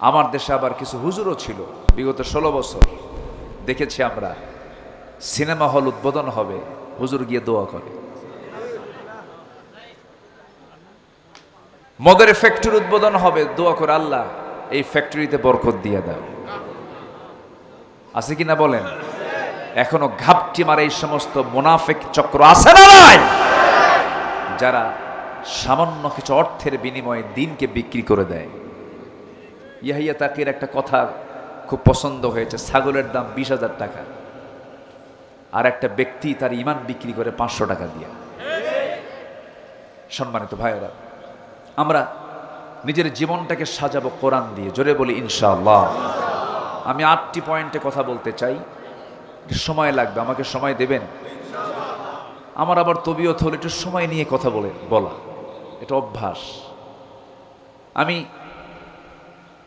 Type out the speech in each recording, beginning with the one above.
আমার দেশে আবার কিছু হুজুরও ছিল, বিগত ষোলো বছর। দেখেছি আমরা, সিনেমা হল উদ্বোধন হবে, হুজুর গিয়ে দোয়া করে। মদের ফ্যাক্টরি উদ্বোধন হবে, দোয়া করে আল্লাহ, এই ফ্যাক্টরিতে বরকত দিয়ে দাও। আছে কিনা বলেন? এখনও ঘাপটি মারে এই সমস্ত মোনাফেক চক্র আছে না নাই? যারা সামান্য কিছু অর্থের বিনিময়ে দিনকে বিক্রি করে দেয়। ইয়াহিয়া তাকির একটা কথা খুব পছন্দ হয়েছে, ছাগলের দাম বিশ হাজার টাকা। আর একটা ব্যক্তি তার ইমান বিক্রি করে পাঁচশো টাকা দিয়ে। সম্মানিত ভাইয়েরা, আমরা নিজের জীবনটাকে সাজাবো কোরআন দিয়ে, জোরে বলি ইনশাআল্লাহ। আমি আটটি পয়েন্টে কথা বলতে চাই, সময় লাগবে, আমাকে সময় দেবেন? আমার আবার তবিয়ত হলে একটু সময় নিয়ে কথা বলে, বলা, এটা অভ্যাস। আমি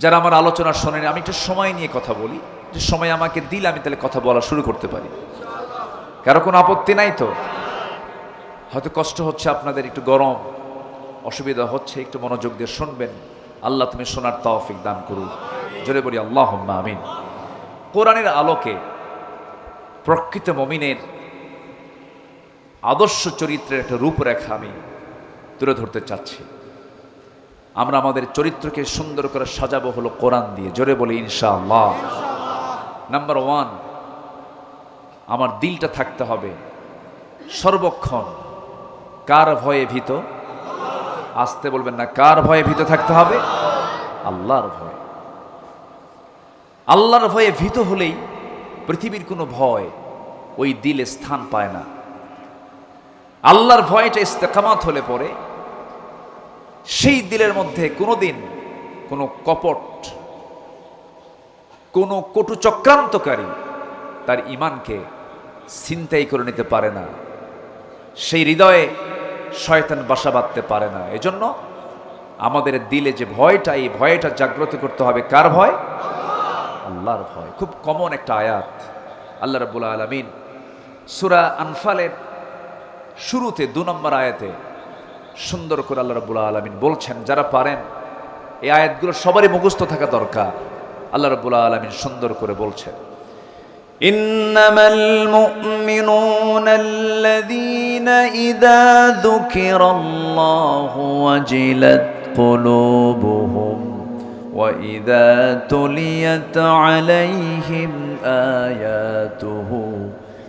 যারা আমার আলোচনা শোনেন, আমি একটু সময় নিয়ে কথা বলি। যে সময় আমাকে দিলে আমি তাহলে কথা বলা শুরু করতে পারি। কারও কোনো আপত্তি নাই তো? হয়তো কষ্ট হচ্ছে আপনাদের, একটু গরম। অসুবিধা হচ্ছে, একটু মনোযোগ দিয়ে শুনবেন। আল্লাহ তুমি শোনার তৌফিক দান করুন জোরে বলি আল্লাহ আমিন। কোরআনের আলোকে প্রকৃত মমিনের আদর্শ চরিত্রের একটা রূপরেখা আমি তুলে ধরতে চাচ্ছি। আমরা আমাদের চরিত্রকে সুন্দর করে সাজাবো হলো কোরআন দিয়ে। জোরে বলি, ইনশাআল্লাহ। নাম্বার ওয়ান আমার দিলটা থাকতে হবে সর্বক্ষণ। কার ভয়ে ভীত? আসতে বলবেন না, কার ভয়ে ভীত থাকতে হবে? আল্লাহর ভয়। আল্লাহর ভয়ে ভীত হলেই পৃথিবীর কোনো ভয় ওই দিলে স্থান পায় না। আল্লাহর ভয়টা ইস্তেকামাত হলে পরে সেই দিলের মধ্যে কোনোদিন কোনো কপট, কোনো কটু চক্রান্তকারী তার ইমানকে ছিনতাই করে নিতে পারে না। সেই হৃদয়ে শয়তান বাসা বাঁধতে পারে না। এজন্য আমাদের দিলে যে ভয়টা, এই ভয়টা জাগ্রত করতে হবে কার ভয়? আল্লাহর ভয়। খুব কমন একটা আয়াত। আল্লাহ রাব্বুল আলামিন সূরা আনফালের শুরুতে দু নম্বর আয়াতে সুন্দর করে আল্লাহ রাব্বুল আলামিন বলছেন যারা পারেন এই আয়াতগুলো সবারই মুখস্থ থাকা দরকার আল্লাহ রাব্বুল আলামিন সুন্দর করে বলছেন إنما المؤمنون الذين إذا ذكر الله وجلت قلوبهم وإذا تليت عليهم آياته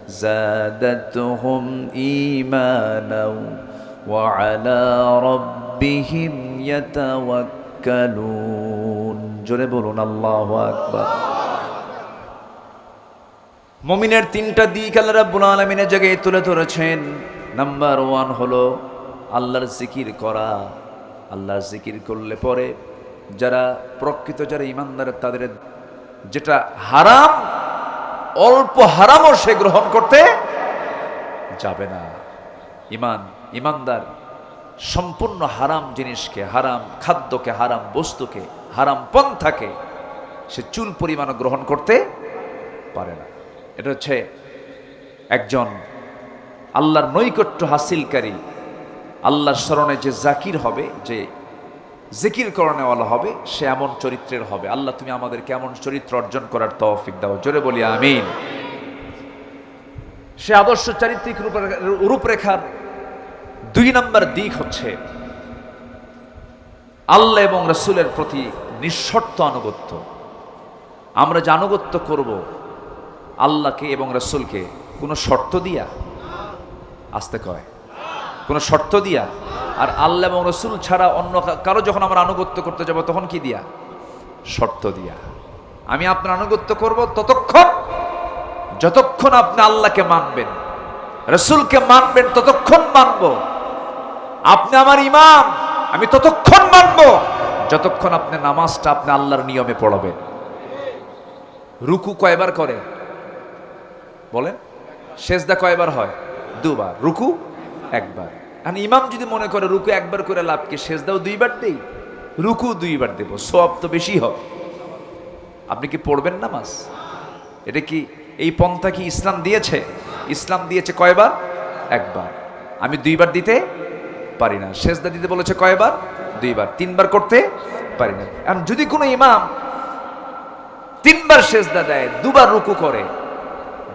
زادتهم إيمانا وعلى ربهم يتوكلون جربون الله أكبر মমিনের তিনটা দিক আল্লাহ রাব্বুল আলামিনের জায়গায় তুলে ধরেছেন নাম্বার ওয়ান হলো আল্লাহর জিকির করা আল্লাহর জিকির করলে পরে যারা প্রকৃত যারা ইমানদার তাদের যেটা হারাম অল্প হারামও সে গ্রহণ করতে যাবে না ইমান ইমানদার, সম্পূর্ণ হারাম জিনিসকে, হারাম খাদ্যকে, হারাম বস্তুকে, হারাম পন্থাকে সে চুল পরিমাণও গ্রহণ করতে পারে না। এটা হচ্ছে একজন আল্লাহর নৈকট্য হাসিলকারী, আল্লাহর স্মরণে যে জাকির হবে, যে জিকির করণেওয়ালা হবে, সে এমন চরিত্রের হবে। আল্লাহ, তুমি আমাদের কেমন চরিত্র অর্জন করার তৌফিক দাও। জোরে বলি, আমিন। সে আদর্শ চারিত্রিক রূপরেখা- রূপরেখার দুই নম্বর দিক হচ্ছে আল্লাহ এবং রসুলের প্রতি নিঃশর্ত আনুগত্য। আমরা যে আনুগত্য করব, আল্লাহকে এবং রসুলকে কোনো শর্ত দিয়া? আসতে কয়। কোনো শর্ত দিয়া? আর আল্লাহ এবং রসুল ছাড়া অন্য কারও যখন আমরা আনুগত্য করতে যাব, তখন কি দিয়া? শর্ত দিয়া। আমি আপনার আনুগত্য করব ততক্ষণ, যতক্ষণ আপনি আল্লাহকে মানবেন। রসুলকে মানবেন ততক্ষণ মানব। আপনি আমার ইমাম, আমি ততক্ষণ মানব যতক্ষণ আপনি নামাজটা আপনি আল্লাহর নিয়মে পড়াবেন। রুকু কয়বার করে? বলেন। সেজদা কয়বার হয়? দুবার। রুকু একবার। আর ইমাম যদি মনে করে রুকু একবার করে লাভ কি, সেজদাও দুইবার দেই? রুকু দুইবার দেব সব তো বেশি হবে। আপনি কি পড়বেন নামাজ? এটা কি এই পন্থা কি ইসলাম দিয়েছে? ইসলাম দিয়েছে কয়বার? একবার। আমি দুইবার দিতে পারি না। সেজদা দিতে বলেছে কয়বার? দুইবার। তিনবার করতে পারি না। এখন যদি কোনো ইমাম তিনবার সেজদা দেয়, দুবার রুকু করে,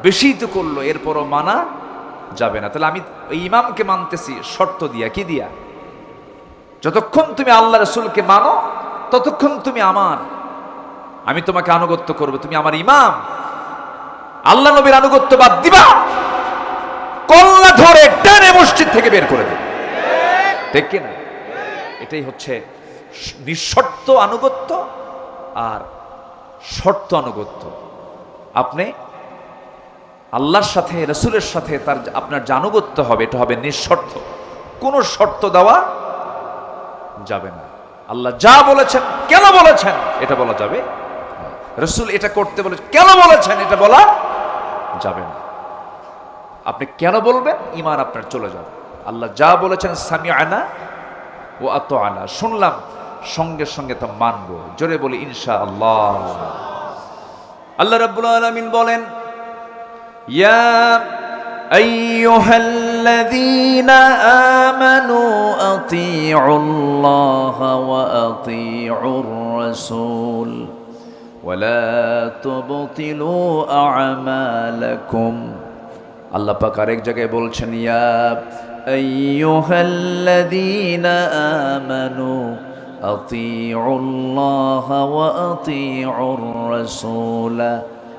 বেশি তো করল, এরপরও মানা যাবে না। তাহলে আমি ইমামকে মানতেছি, শর্ত দিয়া, কি দিয়া? যতক্ষণ তুমি আল্লাহ রসুলকে মানো, ততক্ষণ তুমি আমার, আমি তোমাকে আনুগত্য করব। তুমি আমার ইমাম। আল্লাহ নবীর আনুগত্য বাদ দিবা। কল্লা ধরে টেনে মসজিদ থেকে বের করে দেবে। ঠিক কিনা? এটাই হচ্ছে নিঃশর্ত আনুগত্য আর শর্ত আনুগত্য। আপনি আল্লাহর সাথে, রসুলের সাথে তার আপনার যে আনুগত্য হবে, এটা হবে নিঃশর্ত। কোনো শর্ত দেওয়া যাবে না। আল্লাহ যা বলেছেন, কেন বলেছেন, এটা বলা যাবে রসুল এটা করতে বলে কেন বলেছেন, এটা বলা যাবে না। আপনি কেন বলবেন? ইমান আপনার চলে যাবে। আল্লাহ যা বলেছেন সামি আনা ও আত আনা শুনলাম সঙ্গে সঙ্গে তা মানবো জোরে বলি ইনশা আল্লাহ আল্লাহ রাব্বুল আলামিন বলেন يا أيها الذين آمنوا أطيعوا الله وأطيعوا الرسول ولا تبطلوا أعمالكم আল্লাহ পাক আরেক জায়গায় বলছেন ইয়া আইয়ুহাল্লাযীনা আমানু আতিউল্লাহ ওয়া আতিউর রাসূলা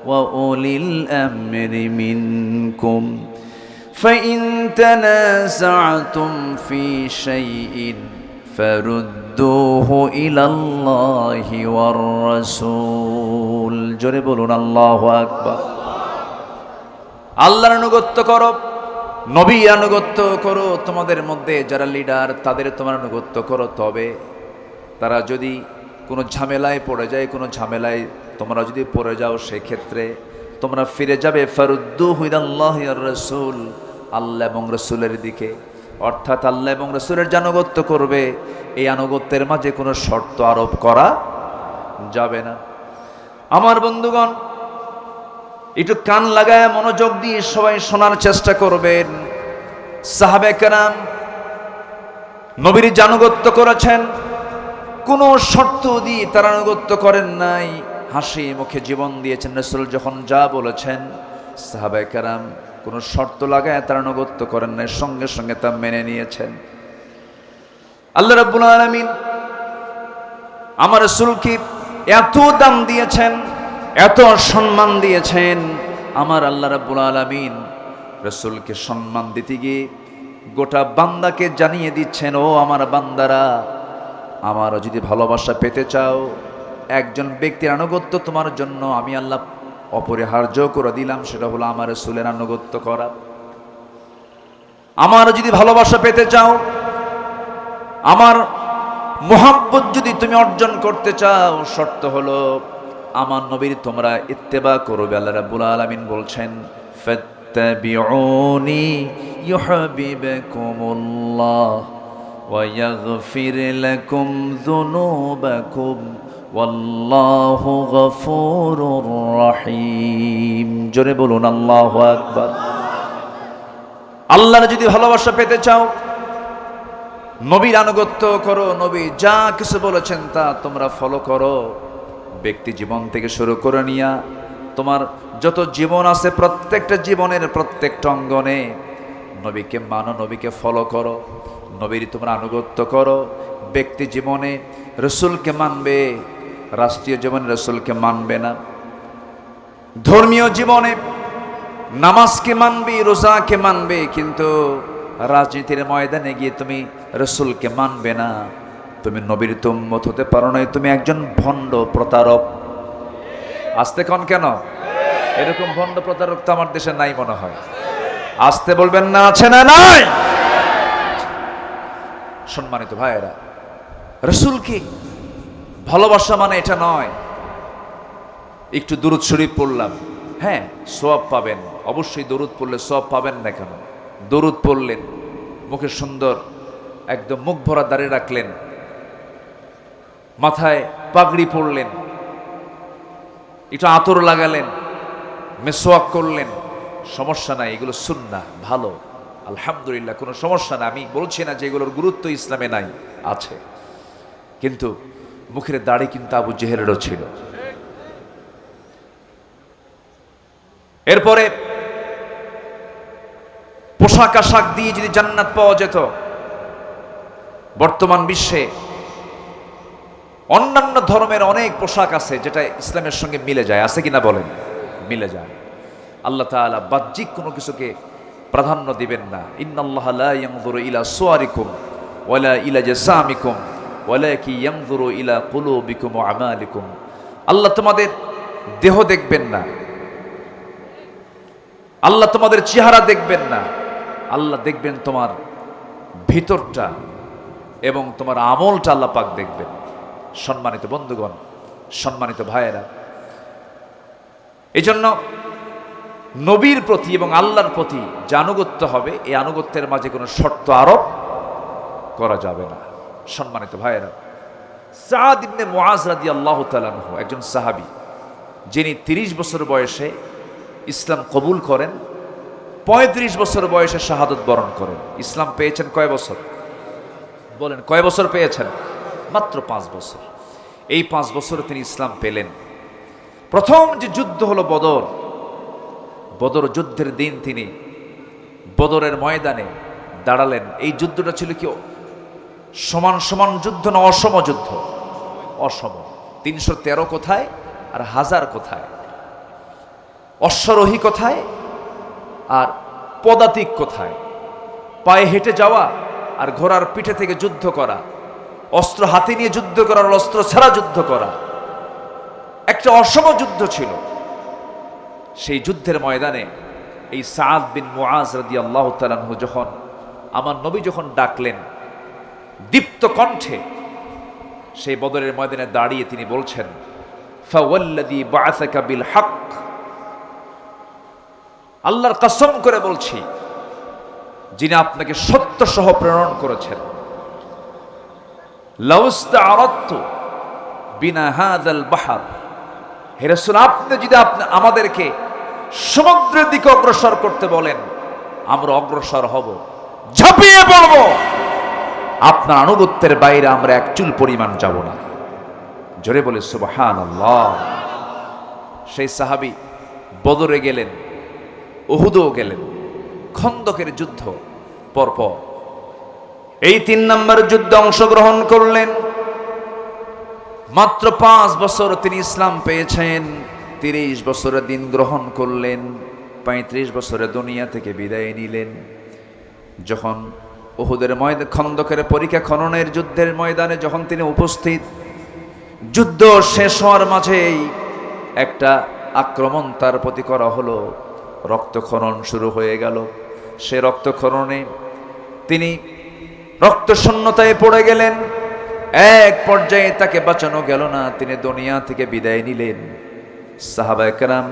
ওয়া উলিল আমরি মিনকুম فإن تنازعتم في شيء فردوه إلى الله والرسول জোরে বলুন আল্লাহু আকবার আল্লাহর আনুগত্য করো নবী আনুগত্য করো, তোমাদের মধ্যে যারা লিডার তাদের তোমার আনুগত্য করো। তবে তারা যদি কোনো ঝামেলায় পড়ে যায়, কোনো ঝামেলায় তোমরা যদি পড়ে যাও, সেক্ষেত্রে তোমরা ফিরে যাবে। ফারুদ্দু হুইদাল্লাহ রসুল, আল্লাহ এবং রসুলের দিকে। অর্থাৎ আল্লাহ এবং রসুলের আনুগত্য করবে, এই আনুগত্যের মাঝে কোনো শর্ত আরোপ করা যাবে না। আমার বন্ধুগণ একটু কান লাগায় মনোযোগ দিয়ে সবাই শোনার চেষ্টা করবেন। সাহাবে কেরাম নবীর জানুগত্য করেছেন। কোনো শর্ত দিয়ে তারা আনুগত্য করেন নাই। হাসি মুখে জীবন দিয়েছেন রসুল যখন যা বলেছেন। সাহাবে কেরাম কোনো শর্ত লাগায় তারা আনুগত্য করেন নাই, সঙ্গে সঙ্গে তা মেনে নিয়েছেন। আল্লাহ রাব্বুল আলামিন আমার রসুলকে এত দাম দিয়েছেন এত সম্মান দিয়েছেন আমার আল্লাহ রাব্বুল আলামিন। রসুলকে সম্মান দিতে গিয়ে গোটা বান্দাকে জানিয়ে দিচ্ছেন, ও আমার বান্দারা আমার যদি ভালোবাসা পেতে চাও, একজন ব্যক্তির আনুগত্য তোমার জন্য আমি আল্লাহ অপরিহার্য করে দিলাম, সেটা হলো আমার রসুলের আনুগত্য করা। আমার যদি ভালোবাসা পেতে চাও, আমার মোহাব্বত যদি তুমি অর্জন করতে চাও, শর্ত হলো আমার নবীর তোমরা ইত্তেবা করবে। আল্লাহ রাব্বুল আলামিন বলছেন, ফাত্তাবিউনি ইউহিব্বুকুমুল্লাহ ওয়া ইয়াগফির লাকুম যুনুবাকুম ওয়াল্লাহু গফুরুর রহিম। জোরে বলুন, আল্লাহু আকবার। আল্লাহর যদি ভালোবাসা পেতে চাও, নবীর আনুগত্য করো, নবী যা কিছু বলেছেন তা তোমরা ফলো করো। ব্যক্তি জীবন থেকে শুরু করে নিয়া তোমার যত জীবন আছে প্রত্যেকটা জীবনের প্রত্যেকটা অঙ্গনে নবীকে মানো, নবীকে ফলো করো, নবীর তোমরা আনুগত্য করো। ব্যক্তি জীবনে রসুলকে মানবে, রাষ্ট্রীয় জীবনে রসুলকে মানবে না। ধর্মীয় জীবনে নামাজকে মানবে, রোজাকে মানবে, কিন্তু রাজনীতির ময়দানে গিয়ে তুমি রসুলকে মানবে না। তুমি নবীর তুম্মত হতে পারো না তুমি একজন ভণ্ড প্রতারক। আসতে কন কেন? এরকম ভণ্ড প্রতারক তো আমার দেশে নাই মনে হয়। আসতে বলবেন না, আছে না নাই? সম্মানিত ভাইয়েরা রসুলকে ভালোবাসা মানে এটা নয়। একটু দূরত শরীফ পড়লাম। হ্যাঁ সব পাবেন। অবশ্যই দরুদ পড়লে সব পাবেন না কেন? দরুদ পড়লেন, মুখে সুন্দর, একদম মুখ ভরা দাঁড়িয়ে রাখলেন। মাথায় পাগড়ি পরলেন, একটু আতর লাগালেন, মেসোয়াক করলেন, সমস্যা নাই, এগুলো সুন্না ভালো, আলহামদুলিল্লাহ, কোনো সমস্যা না আমি বলছি না যে এগুলোর গুরুত্ব ইসলামে নাই, আছে, কিন্তু মুখের দাড়ি কিন্তু আবু জেহেলেরও ছিল। এরপরে পোশাক আশাক দিয়ে যদি জান্নাত পাওয়া যেত, বর্তমান বিশ্বে অন্যান্য ধর্মের অনেক পোশাক আছে যেটা ইসলামের সঙ্গে মিলে যায়। আছে কিনা বলেন? মিলে যায়। আল্লাহ তাআলা বাহ্যিক কোনো কিছুকে প্রাধান্য দিবেন না। ইয়ানজুরু ইলা সুয়ারিকুম ওয়ালা ইলা আল্লাহ তোমাদের দেহ দেখবেন না। আল্লাহ তোমাদের চেহারা দেখবেন না। আল্লাহ দেখবেন তোমার ভিতরটা এবং তোমার আমলটা আল্লাহ পাক দেখবেন। সম্মানিত বন্ধুগণ, সম্মানিত ভাইয়েরা এই জন্য নবীর প্রতি এবং আল্লাহর প্রতি যে আনুগত্য হবে, এই আনুগত্যের মাঝে কোনো শর্ত আরোপ করা যাবে না। সম্মানিত ভাইয়েরা, সাদ ইবনে মুআজ রাদিয়াল্লাহু তাআলা আনহু, একজন সাহাবী, যিনি 30 বছর বয়সে ইসলাম কবুল করেন 35 বছর বয়সে শাহাদত বরণ করেন। ইসলাম পেয়েছেন কয় বছর? বলেন, কয় বছর পেয়েছেন? মাত্র পাঁচ বছর। এই পাঁচ বছরে তিনি ইসলাম পেলেন। প্রথম যে যুদ্ধ হলো বদর বদর যুদ্ধের দিন তিনি বদরের ময়দানে দাঁড়ালেন। এই যুদ্ধটা ছিল কি সমান সমান যুদ্ধ না অসম যুদ্ধ? অসম। তিনশো তেরো কোথায় আর হাজার কোথায়? অশ্বরোহী কোথায় আর পদাতিক কোথায়? পায়ে হেঁটে যাওয়া আর ঘোড়ার পিঠে থেকে যুদ্ধ করা। অস্ত্র হাতে নিয়ে যুদ্ধ করার অস্ত্র ছাড়া যুদ্ধ করা। একটা অসম যুদ্ধ ছিল। সেই যুদ্ধের ময়দানে এই সাদ বিন মুআজ আল্লাহ তাআলাহু যখন, আমার নবী যখন ডাকলেন, দীপ্ত কণ্ঠে সেই বদরের ময়দানে দাঁড়িয়ে তিনি বলছেন বিল হক আল্লাহর কসম করে বলছি, যিনি আপনাকে সত্য সহ প্রেরণ করেছেন। হাদাল বাহার। হে আপনি যদি আপনি আমাদেরকে সমুদ্রের দিকে অগ্রসর করতে বলেন, আমরা অগ্রসর হব, ঝাঁপিয়ে পড়ব। আপনার আনুগত্যের বাইরে আমরা এক চুল পরিমাণ যাব না। জোরে বলে সুবহান সেই সাহাবি বদরে গেলেন ওহুদও গেলেন, খন্দকের যুদ্ধ পরপর। এই তিন নম্বর যুদ্ধে অংশগ্রহণ করলেন। মাত্র পাঁচ বছর তিনি ইসলাম পেয়েছেন, তিরিশ বছরে দিন গ্রহণ করলেন, পঁয়ত্রিশ বছরে দুনিয়া থেকে বিদায় নিলেন। যখন ওহুদের ময়দান, খন্দকের পরীক্ষা খননের যুদ্ধের ময়দানে যখন তিনি উপস্থিত, যুদ্ধ শেষ হওয়ার মাঝেই একটা আক্রমণ তার প্রতি করা হলো। রক্তক্ষরণ শুরু হয়ে গেল। সে রক্তক্ষরণে তিনি রক্ত শূন্যতায় পড়ে গেলেন। এক পর্যায়ে তাকে বাঁচানো গেল না, তিনি দুনিয়া থেকে বিদায় নিলেন। সাহাবা একরাম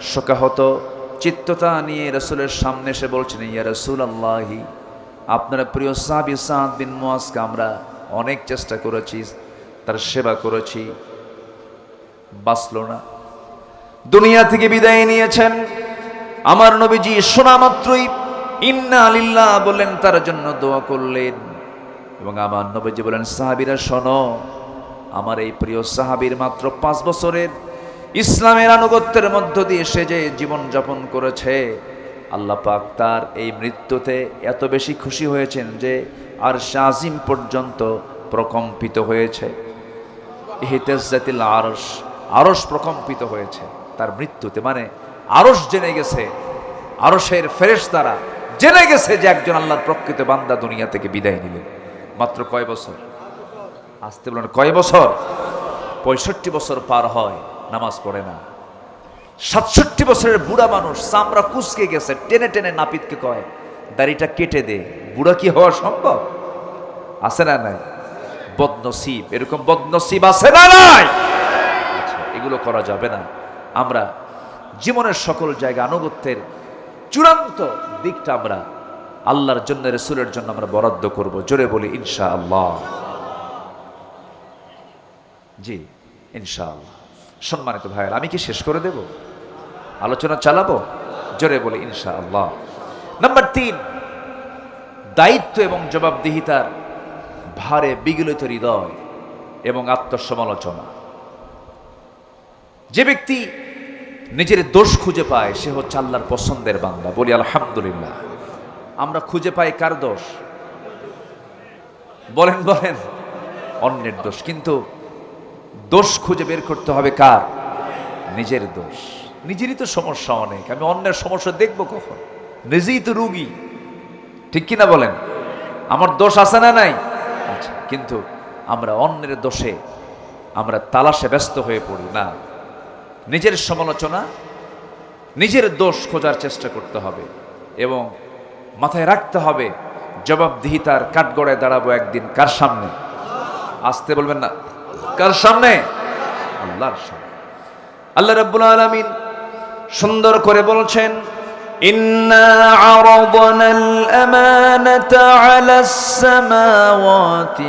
শোকাহত, চিত্ততা নিয়ে রসুলের সামনে এসে বলছেন, ইয়া রসুল আল্লাহি আপনার প্রিয় সাহাবি সাদ বিন মুয়াজকে আমরা অনেক চেষ্টা করেছি, তার সেবা করেছি। বাঁচল না। দুনিয়া থেকে বিদায় নিয়েছেন। আমার নবীজি শোনা মাত্রই ইন্না আলিল্লাহ বললেন, তার জন্য দোয়া করলেন। এবং আমার নবীজি বলেন, সাহাবিরা, শোনো, আমার এই প্রিয় সাহাবীর মাত্র পাঁচ বছরের ইসলামের আনুগত্যের মধ্য দিয়ে সে যে জীবন যাপন করেছে, আল্লাহ পাক তার এই মৃত্যুতে এত বেশি খুশি হয়েছেন যে আর শাজিম পর্যন্ত প্রকম্পিত হয়েছে। ইহিতেজাতিল আরস আরস প্রকম্পিত হয়েছে তার মৃত্যুতে। মানে আরস জেনে গেছে আরসের ফেরেশ তারা জেনে গেছে যে একজন আল্লাহর প্রকৃত বান্দা দুনিয়া থেকে বিদায় নিলেন। মাত্র কয় বছর? আসতে বলেন কয় বছর? পঁয়ষট্টি বছর পার হয় নামাজ পড়ে না। সাতষট্টি বছরের বুড়া মানুষ চামড়া কুচকে গেছে টেনে টেনে নাপিতকে কয় দাড়িটা কেটে দে বুড়া কি হওয়া সম্ভব? আছে না নাই? বদনসিব এরকম বদনসিব আছে না নাই? আচ্ছা, এগুলো করা যাবে না। আমরা জীবনের সকল জায়গা আনুগত্যের চূড়ান্ত দিকটা আমরা আল্লাহর জন্য, রসুলের জন্য আমরা বরাদ্দ করব। জোরে বলি ইনশা আল্লাহ জি ইনশা আল্লাহ সম্মানিত ভাইয়ের, আমি কি শেষ করে দেব? আলোচনা চালাবো? জোরে বলি ইনশা আল্লাহ নাম্বার তিন, দায়িত্ব এবং জবাবদিহিতার ভারে বিগলিত হৃদয় এবং আত্মসমালোচনা। যে ব্যক্তি নিজের দোষ খুঁজে পায়, সে হচ্ছে আল্লাহর পছন্দের বান্দা। বলি, আলহামদুলিল্লাহ। আমরা খুঁজে পাই কার দোষ? বলেন বলেন। অন্যের দোষ। কিন্তু দোষ খুঁজে বের করতে হবে কার? নিজের দোষ। নিজেরই তো সমস্যা অনেক। আমি অন্যের সমস্যা দেখব কখন? নিজেই তো রুগী। ঠিক কিনা বলেন? আমার দোষ আছে না নাই? আচ্ছা কিন্তু আমরা অন্যের দোষে আমরা তালাশে ব্যস্ত হয়ে পড়ি। না নিজের সমালোচনা নিজের দোষ খোঁজার চেষ্টা করতে হবে এবং মাথায় রাখতে হবে জবাবদিহিতার কাঠগড়ায় দাঁড়াবো একদিন কার সামনে আসতে বলবেন না কার সামনে আল্লাহর সামনে আল্লাহ রাব্বুল আলামিন সুন্দর করে বলছেন إنا عرضنا الأمانة على السماوات